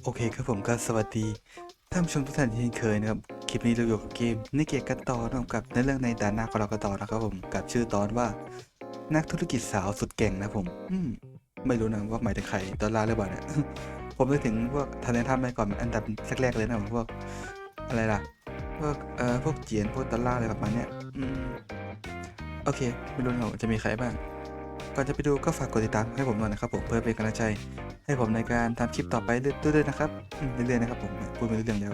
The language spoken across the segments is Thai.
โอเคครับผมก็สวัสดีท่านผู้ชมทุกท่านที่เช่นเคยนะครับ คลิปนี้เราอยู่กับเกมนิเกะกันต่อนะครับกับในเรื่องในด่านหน้าของเรากันต่อนะครับผมกับชื่อตอนว่า นักธุรกิจสาวสุดเก่งนะผมอืมไม่รู้นะว่าหมายถึงใครดอลลาหรือเปล่าเนี่ยผมนึกถึงพวกทันเนทัมไปก่อนมันอันดับแรกๆเลยนะผมพวกอะไรล่ะพวกเอ่อพวกเจียนพวกดอลลาอะไรประมาณเนี้ยอืมโอเค ไม่รู้นะจะมีใครบ้าง ก่อนจะไปดูก็ฝากกดติดตามให้ผมหน่อยนะครับผมเพื่อเป็นกำลังใจให้ผมในการทำคลิปต่อไปเรื่อยๆนะครับเรื่อยๆนะครับผมพูดไปเรื่องแล้ว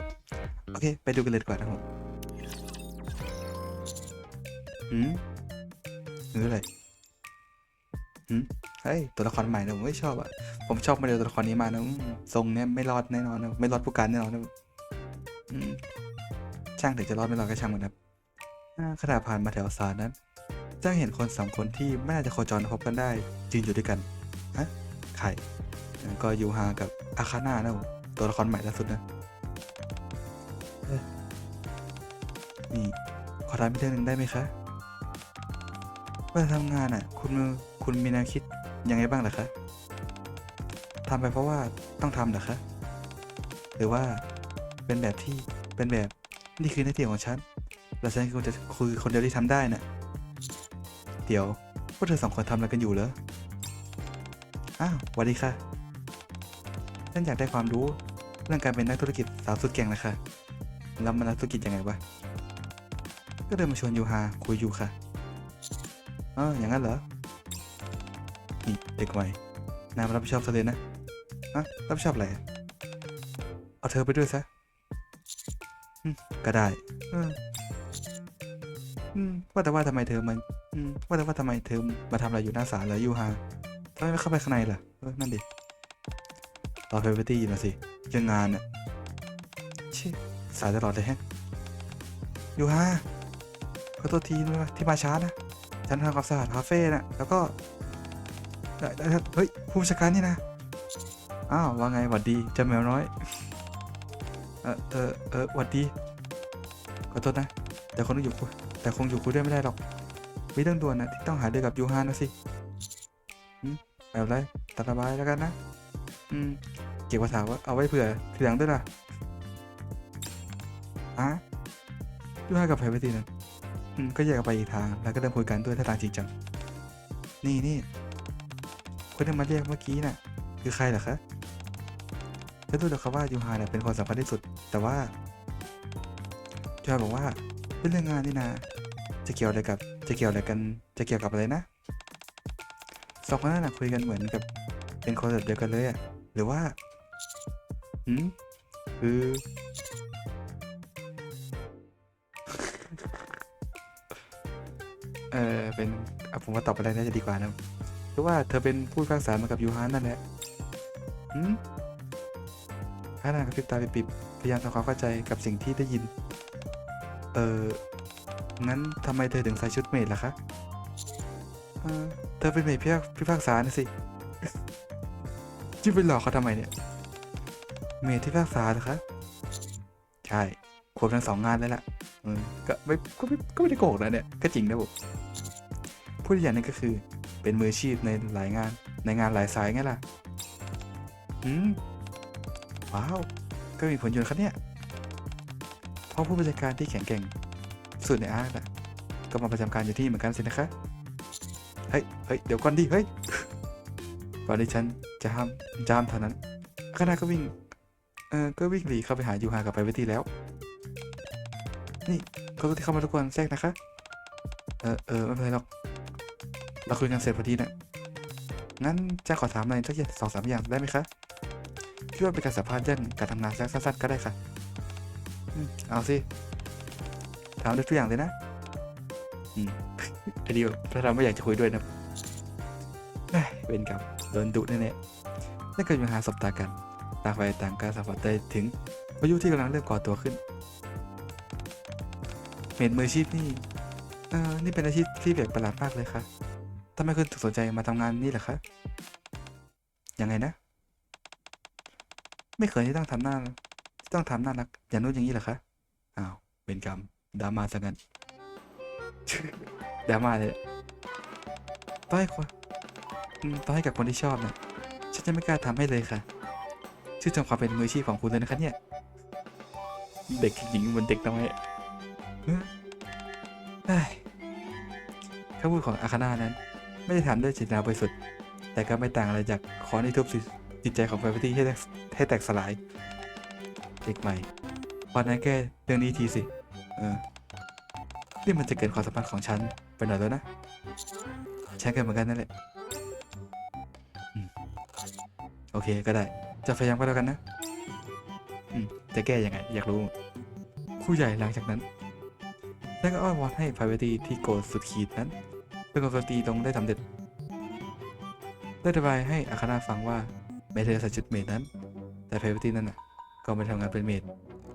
โอเค ไปดูกันเลยดีกว่านะครับผมหืมหรืออะไรหืมเฮ้ยตัวละครใหม่นะผมไม่ชอบอะผมชอบมาเดลตัวละครนี้มานะทรงเนี้ยไม่รอดแน่นอนนะไม่รอดผู้การแน่นอนนะอืมช่างถึงจะรอดไม่รอดก็ช่างมันนะครับอ่าขณะผ่านมาแถวสารนั้น จ้างเห็นคนสองคนที่ไม่น่าจะโคจรพบกันได้ยืนอยู่ด้วยกันฮะใครก็ยูฮากับอาคาน่านะผมตัวละครใหม่ล่าสุดนะเอ้ยนี่ขอถามอีกเรื่องหนึ่งได้ไหมคะเวลาทำงานอะ คุณคุณมีแนวคิดยังไงบ้างเหรอคะทำไปเพราะว่าต้องทำเหรอคะ หรือว่าเป็นแบบที่เป็นแบบนี่คือหน้าที่ของฉัน และฉันคือจะคือคนเดียวที่ทำได้น่ะ เดี๋ยว พวกเธอสองคนทำอะไรกันอยู่เหรอ อ้าวสวัสดีค่ะ ฉันอยากได้ความรู้เรื่องการเป็นนักธุรกิจสาวสุดเก่งนะคะแล้วมันนักธุรกิจยังไงวะ ก็เดินมาชวนยูฮาคุยอยู่ค่ะอ๋ออย่างนั้นเหรอ นี่เด็กใหม่ นายมารับผิดชอบซะเลยนะอะรับผิดชอบอะไร เอาเธอไปด้วยซะก็ได้ อืมว่าแต่ว่าทำไมเธอมันอืมว่าแต่ว่าทำไมเธอมาทำอะไรอยู่หน้าศาลเหรอยูฮาทำไมไม่เข้าไปข้างในล่ะเออนั่นดิรอเฟเวอร์ตี้อยู่นะสิเรื่องงานน่ะชิสายตลอดเลยแฮะยูฮะขอโทษทีนะที่มาช้านะ ฉันทำความสะอาดคาเฟ่น่ะแล้วก็เฮ้ยผู้บัญชาการนี่นะ อ้าว ว่าไงหวัดดีเจ้าแมวน้อย เออเออเออหวัดดี ขอโทษนะ แต่คงต้องอยู่คุย แต่คงอยู่คุยด้วยไม่ได้หรอกมีเรื่องด่วนนะที่ต้องหาด้วยกับยูฮานนะสิอืมไม่เป็นไรตามสบายแล้วกันนะ อืม เก็บภาษาว่าเอาไว้เผื่อทีหลังด้วยล่ะอะยูฮากับไพรเวทีนั้นอืมก็แยกกันไปอีกทาง แล้วก็เริ่มคุยกันด้วยท่าทางจริงจัง นี่นี่คนที่มาเรียกเมื่อกี้น่ะ คือใครเหรอคะฉันรู้แล้วครับว่ายูฮาเนี่ยเป็นคนสำคัญที่สุด แต่ว่ายูฮาบอกว่าเป็นเรื่องงานนี่นะ จะเกี่ยวอะไรกับจะเกี่ยวอะไรกันจะเกี่ยวกับอะไรนะสองคนนั้นนะคุยกันเหมือนกับเป็นคนแบบเดียวกันเลยอะหรือว่าหืมคือเออเป็นอะผมว่าตอบอะไรน่าจะดีกว่านะหรือว่าเธอเป็นผู้พิพากษามากับยูฮานนั่นแหละหืมฮานากับพิบตาไปปิบพยายามทำความเข้าใจกับสิ่งที่ได้ยิน เออ งั้นทำไมเธอถึงใส่ชุดเมดล่ะคะเธอเป็นเมดพิพากพิพาษานะสิจะไปหลอกเขาทำไมเนี่ย เมทที่พิพากษาเหรอคะ ใช่ควบทั้งสองงานเลยล่ะก็ไม่ก็ไม่ก็ไม่ได้โกหกนะเนี่ย ก็จริงนะผมพูดอีกอย่างนึงก็คือ เป็นมืออาชีพในหลายงานในงานหลายสายไงล่ะอืมว้าว ก็มีผลยู่นะครับเนี่ย เพราะผู้บัญชาการที่แข็งแกร่ง สุดในอาร์ตอะก็มาประจำการอยู่ที่เหมือนกันสินะคะ เฮ้ย เฮ้ย เดี๋ยวก่อนดิ เฮ้ยก่อนที่ฉันจะห้ามจามเท่านั้นคณะก็วิ่ง เออก็วิ่งหลีเข้าไปหายูฮากับไปเวทีแล้ว นี่เขาที่เข้ามาทุกคนแทรกนะคะ เออเออไม่เป็นไรหรอก เราคุยกันเสร็จพอดีนะงั้นจะขอถามอะไรสักอย่างสองสามอย่างได้ไหมคะคิดว่าเป็นการสัมภาษณ์เรื่องการทำงานสั้นๆก็ได้ค่ะ เอาสิ ถามได้ทุกอย่างเลยนะอืมไอ้ดีถ้าเราไม่อยากจะคุยด้วยนะเอ้ยเวรกรรมโดนดุแน่ๆและเกิดปัญหาสบตากันต่างฝ่ายต่างการสัมผัสได้ถึงพายุที่กำลังเริ่มก่อตัวขึ้นเมดมืออาชีพนี่เออนี่เป็นอาชีพที่แปลกประหลาดมากเลยค่ะทำไมคุณถึงสนใจมาทำงานนี่ล่ะคะยังไงนะ ไม่เคยที่ต้องทำหน้าที่ต้องทำหน้ารัก อย่างนู้นอย่างนี้เหรอคะอ้าวเป็นกรรม ดราม่าซะงั้น ดราม่าเลยต้อยคนต้องให้กับคนที่ชอบนะฉันจะไม่กล้าทำให้เลยค่ะ ชื่นชมความเป็นมืออาชีพของคุณเลยนะครับเนี่ย เด็กหญิงเหมือนเด็กน้อยเอ้ยคำพูดของอาคาน่านั้น ไม่ได้ถามด้วยเจตนาบริสุทธิ์แต่ก็ไม่ต่างอะไรจากค้อนที่ทุบจิตใจของไฟตี้ให้แตกให้แตกสลาย เด็กใหม่พอนั้นแก้เรื่องนี้ทีสิ เออนี่มันจะเกินความสัมพันธ์ของฉันไปหน่อยแล้วนะ ฉันก็เหมือนกันนั่นแหละอโอเคก็ได้ จะพยายามก็แล้วกันนะอืมจะแก้ยังไง อยากรู้ผู้ใหญ่หลังจากนั้นได้ก็อ้อนวอนให้พาเวตีที่โกรธสุดขีดนั้น เป็นคนตีลงได้สำเร็จ ได้อธิบายให้อาคานาฟังว่าแม้เธอใส่ชุดเมดนั้น แต่พาเวตีนั้นน่ะ ก็ไม่ทำงานเป็นเมด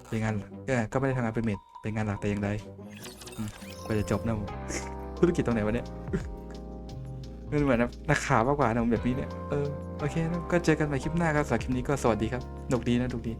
เป็นงานก็ไม่ได้ทำงานเป็นเมด เป็นงานหลักแต่อย่างใดกว่าจะจบนะผมธุรกิจตรงไหนวะเนี่ยมันเหมือนนักข่าวมากกว่านะผมแบบนี้เนี่ยเออโอเคนะก็เจอกันใหม่คลิปหน้าครับสำหรับคลิปนี้ก็สวัสดีครับหนุกดีนะหนุกดี